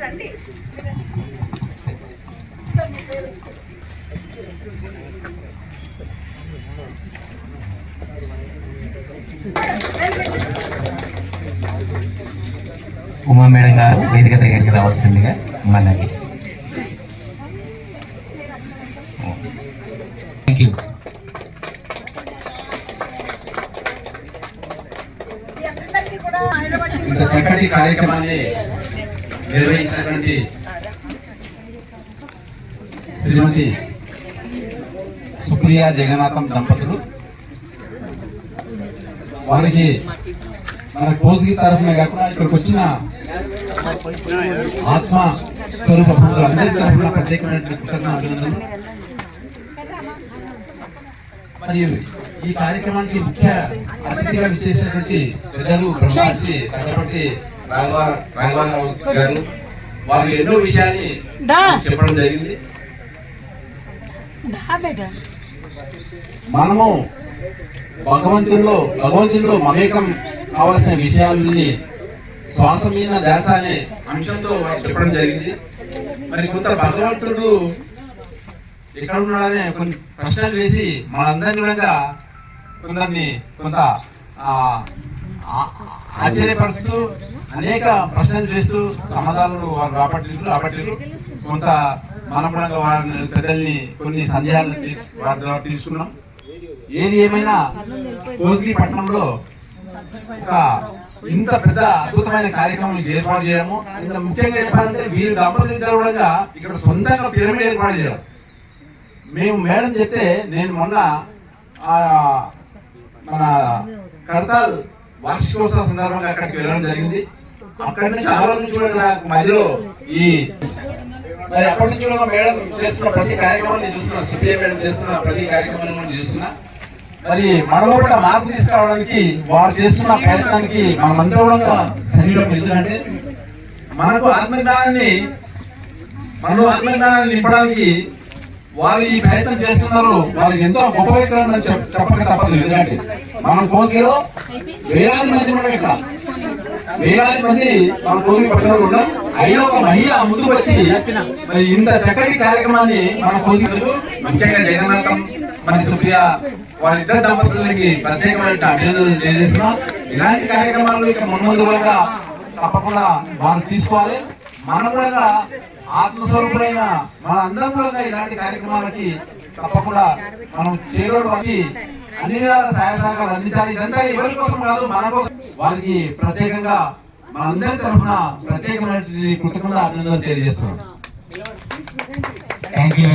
రండి ఉమా మేడం గారు వేదిక దగ్గరికి రావాల్సిందిగా మనకి థ్యాంక్ యూ చక్కటి కార్యక్రమాన్ని నిర్వహించినటువంటి శ్రీమతి సుప్రియ జగన్నాథం దంపతులు. వారికి మన కోసిగి తరఫున కాకుండా ఇక్కడికి వచ్చిన ఆత్మ స్వరూప బంధువులు అందరి తరఫున ప్రత్యేకమైనటువంటి కృతజ్ఞ అభినందనలు. మరియు ఈ కార్యక్రమానికి ముఖ్య అతిథిగా విచ్చేసినటువంటి పెద్దలు బ్రహ్మర్షి కడపటి రాఘవరావు గారు వారు ఎన్నో విషయాన్ని. చెప్పడం జరిగింది. మనము భగవంతుల్లో భగవంతుల్లో మమేకం కావలసిన విషయాలని శ్వాస మీద ధ్యాస అనే అంశంతో వారు చెప్పడం జరిగింది. మరి కొంత భగవంతుడు ఎక్కడ ఉన్నాడనే కొన్ని ప్రశ్నలు వేసి మనందరినీ కూడా కొందరిని కొంత ఆశ్చర్యపరుస్తూ అనేక ప్రశ్నలు చేస్తూ సమాధానాలు వారు రాబట్టలేదు రాబట్టలేదు కొంత మనం కూడా వారిని పెద్దల్ని కొన్ని సందేహాలను వారి ద్వారా తీసుకున్నాం. ఏది ఏమైనా కోసిగి పట్టణంలో ఒక ఇంత పెద్ద అద్భుతమైన కార్యక్రమం ఏర్పాటు చేయడము ఇంకా ముఖ్యంగా చెప్పాలంటే వీరి దంపతులు ఇద్దరు కూడా ఇక్కడ సొంతంగా పిరమిడ్ ఏర్పాటు చేయడం. మేము మేడం చెప్తే నేను మొన్న మన కడతాల్ వార్షికోత్సవ సందర్భంగా అక్కడికి వెళ్ళడం జరిగింది. అక్కడి నుంచి ఆ రోజు నుంచి కూడా నాకు మధ్యలో ఈ మరి అప్పటి నుంచి కూడా మేడం చేస్తున్న ప్రతి కార్యక్రమం నేను చూస్తున్నా. సుప్రియ మేడం చేస్తున్న ప్రతి కార్యక్రమాన్ని నేను చూస్తున్నా. మరి మనలో కూడా మార్పు తీసుకురావడానికి వారు చేస్తున్న ప్రయత్నానికి మనమంతా కూడా ధన్యులం. ఎందుకంటే మనకు ఆత్మజ్ఞానాన్ని మనలో ఆత్మజ్ఞానాన్ని నింపడానికి వారు ఈ ప్రయత్నం చేస్తున్నారు. వారికి ఎంతో గొప్ప వ్యక్తులు అని చెప్- చెప్పక తప్పదు. ఎందుకంటే మనం కోసిలో వేలాది మంది ఉన్నాం ఇక్కడ వేలాది మంది మన కోసి పట్టణంలో ఉన్నాం అయినా ఒక మహిళ ముందుకు వచ్చి ఇంత చక్కటి కార్యక్రమాన్ని మన కోసి ముఖ్యంగా జగన్నాథం మరి సుప్రియ వాళ్ళిద్దరు దంపతులకి ప్రత్యేకమైన అభినందనలు తెలియజేస్తున్నాం. ఇలాంటి కార్యక్రమాలు ఇక మున్ముందు కూడా తప్పకుండా వారు తీసుకోవాలి. మనం కూడా ఆత్మస్వరూపులైన మన అందరం కూడా ఇలాంటి కార్యక్రమాలకి తప్పకుండా మనం చేరుడు వారికి అన్ని విధాల సహాయ సహకారాలు అందించాలి. ఇదంతా ఎవరి కోసం కాదు మన కోసం. వారికి ప్రత్యేకంగా మనందరి తరఫున ప్రత్యేకమైన కృతజ్ఞత అభినందనలు తెలియజేస్తున్నాం. Thank you